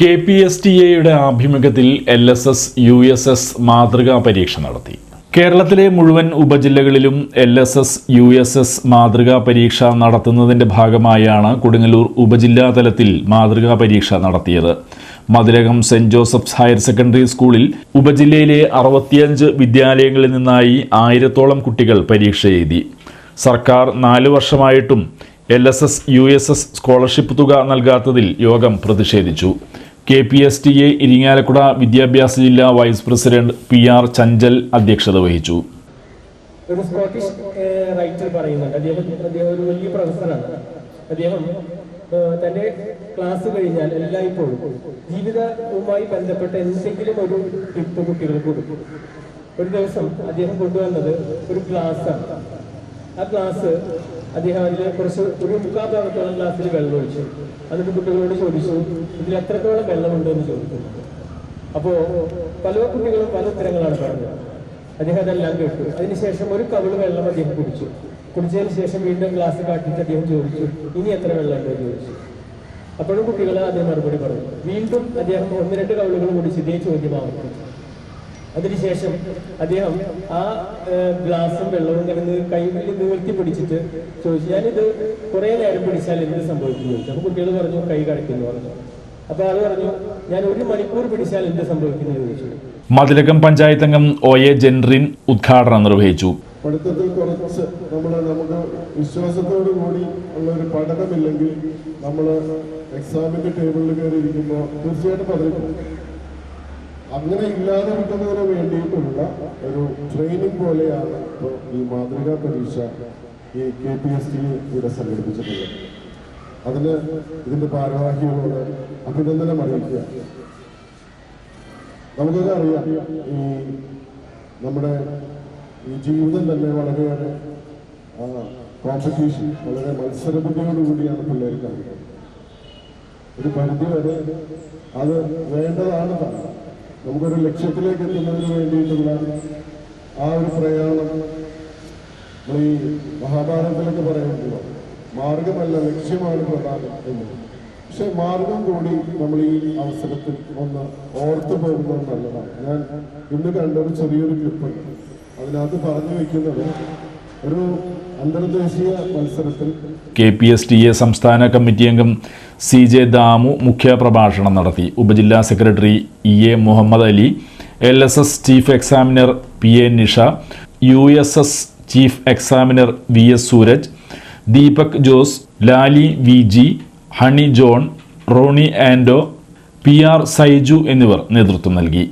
K P S T എയുടെ ആഭിമുഖ്യത്തിൽ L S S U S S മാതൃകാ പരീക്ഷ നടത്തി. കേരളത്തിലെ മുഴുവൻ ഉപജില്ലകളിലും L S S U S S മാതൃകാ പരീക്ഷ നടത്തുന്നതിന്റെ ഭാഗമായാണ് കൊടുങ്ങല്ലൂർ ഉപജില്ലാ തലത്തിൽ മാതൃകാ പരീക്ഷ നടത്തിയത്. Mathilakam Saint Joseph's higher secondary സ്കൂളിൽ ഉപജില്ലയിലെ അറുപത്തിയഞ്ച് വിദ്യാലയങ്ങളിൽ നിന്നായി ആയിരത്തോളം കുട്ടികൾ പരീക്ഷ എഴുതി. സർക്കാർ നാലു വർഷമായിട്ടും L S S U S S scholarship തുക നൽകാത്തതിൽ യോഗം പ്രതിഷേധിച്ചു. K P S T A Irinjalakuda വിദ്യാഭ്യാസ ജില്ലാ vice president P R Chanchal അധ്യക്ഷത വഹിച്ചു. ഒരു സ്കോട്ടിഷ് റൈറ്റർ പറയുന്നുണ്ട്. അദ്ദേഹം അദ്ദേഹം ഒരു വലിയ പ്രൊഫസറാണ്. അദ്ദേഹം തന്റെ ക്ലാസ് കഴിഞ്ഞാൽ എല്ലായ്പ്പോഴും ജീവിതവുമായി ബന്ധപ്പെട്ട എന്തെങ്കിലും ഒരു ടിപ്പ് കുട്ടികൾക്ക് കൊടുക്കും. ഒരു ദിവസം അദ്ദേഹം കൊണ്ടുവന്നത് ഒരു ഗ്ലാസ്സാണ് ആ ഗ്ലാസ് അദ്ദേഹം അതിൽ കുറച്ച് ഒരു മുക്കാൽ ഭാഗത്തോളം ഗ്ലാസ്സിൽ വെള്ളം ഒഴിച്ചു. എന്നിട്ട് കുട്ടികളോട് ചോദിച്ചു ഇതിൽ എത്രത്തോളം വെള്ളമുണ്ട് എന്ന് ചോദിച്ചു അപ്പോ പല കുട്ടികളും പല ഉത്തരങ്ങളാണ് പറഞ്ഞത്. അദ്ദേഹം അതെല്ലാം കേട്ടു. അതിനുശേഷം ഒരു കവിൾ വെള്ളം അദ്ദേഹം കുടിച്ചു. കുടിച്ചതിന് ശേഷം വീണ്ടും ഗ്ലാസ് കാട്ടിയിട്ട് അദ്ദേഹം ചോദിച്ചു ഇനി എത്ര വെള്ളം ഉണ്ടോ എന്ന് ചോദിച്ചു. അപ്പോഴും കുട്ടികൾ അദ്ദേഹം മറുപടി പറഞ്ഞു. വീണ്ടും അദ്ദേഹം ഒന്ന് രണ്ട് കവിളുകൾ കുടിച്ച് ഇതേ ചോദ്യം ആവർത്തിച്ചു. അതിനുശേഷം അദ്ദേഹം ആ ഗ്ലാസും വെള്ളവും കിടന്ന് നീ- കൈയിൽ നീർത്തി പിടിച്ചിട്ട് ചോദിച്ചു ഞാനിത് കുറെ നേരം പിടിച്ചാൽ എന്ത് സംഭവിക്കും എന്ന് ചോദിച്ചു. അപ്പൊ കുട്ടികൾ പറഞ്ഞു കൈ കടക്കുന്നു പറഞ്ഞു. അപ്പൊ ആൾ പറഞ്ഞു ഞാൻ ഒരു മണിക്കൂർ പിടിച്ചാൽ എന്ത് സംഭവിക്കുന്നു? ചോദിച്ചു. മതിലകം പഞ്ചായത്ത് അംഗം ഒ എ ജെൻറിൻ ഉദ്ഘാടനം നിർവഹിച്ചു. പഠിത്തത്തിൽ കുറച്ച് നമ്മൾ നമുക്ക് വിശ്വാസത്തോടു കൂടി ഉള്ള ഒരു പഠനമില്ലെങ്കിൽ നമ്മൾ എക്സാമിന്റെ ടേബിളിൽ കയറി ഇരിക്കുമ്പോൾ തീർച്ചയായിട്ടും പതിനെട്ട് അങ്ങനെ ഇല്ലാതെ കിട്ടുന്നതിന് വേണ്ടിയിട്ടുള്ള ഒരു ട്രെയിനിങ് പോലെയാണ് ഇപ്പോൾ ഈ മാതൃകാ പരീക്ഷ ഈ കെ പി എസ് ടി ഇവിടെ സംഘടിപ്പിച്ചിട്ടുള്ളത്. അതിന് ഇതിന്റെ ഭാരവാഹികളോട് അഭിനന്ദനം അറിയിക്കുക. നമുക്കൊക്കെ അറിയാം ഈ നമ്മുടെ ഈ ജീവിതം തന്നെ വളരെയേറെ കോമ്പറ്റീഷൻ വളരെ മത്സരബുദ്ധിയോടുകൂടിയാണ് പിള്ളേർ അറിയുന്നത് ഒരു പരിധി വരെ അത് വേണ്ടതാണ്. നമുക്കൊരു ലക്ഷ്യത്തിലേക്ക് എത്തുന്നതിന് വേണ്ടിയിട്ടുള്ള ആ ഒരു പ്രയാണം. നമ്മൾ ഈ മഹാഭാരതത്തിലൊക്കെ പറയുമ്പോൾ മാർഗമല്ല ലക്ഷ്യമാണ് പ്രധാനം എന്ന്. പക്ഷെ മാർഗം കൂടി നമ്മൾ ഈ അവസരത്തിൽ ഒന്ന് ഓർത്തു പോകുന്നത് നല്ലതാണ്. ഞാൻ ഇന്ന് കണ്ട ഒരു ചെറിയൊരു ക്ലിപ്പ്. അതിനകത്ത് പറഞ്ഞു വെക്കുന്നത് ഒരു K P S T A സംസ്ഥാന കമ്മിറ്റി അംഗം സി ജെ ദാമു മുഖ്യപ്രഭാഷണം നടത്തി. ഉപജില്ലാ secretary E A Muhammad Ali L S S chief examiner P A Nisha U S S chief examiner V S Suraj Deepak Jose Lali V G Honey John Roni Anto P R Saiju എന്നിവർ നേതൃത്വം നൽകി.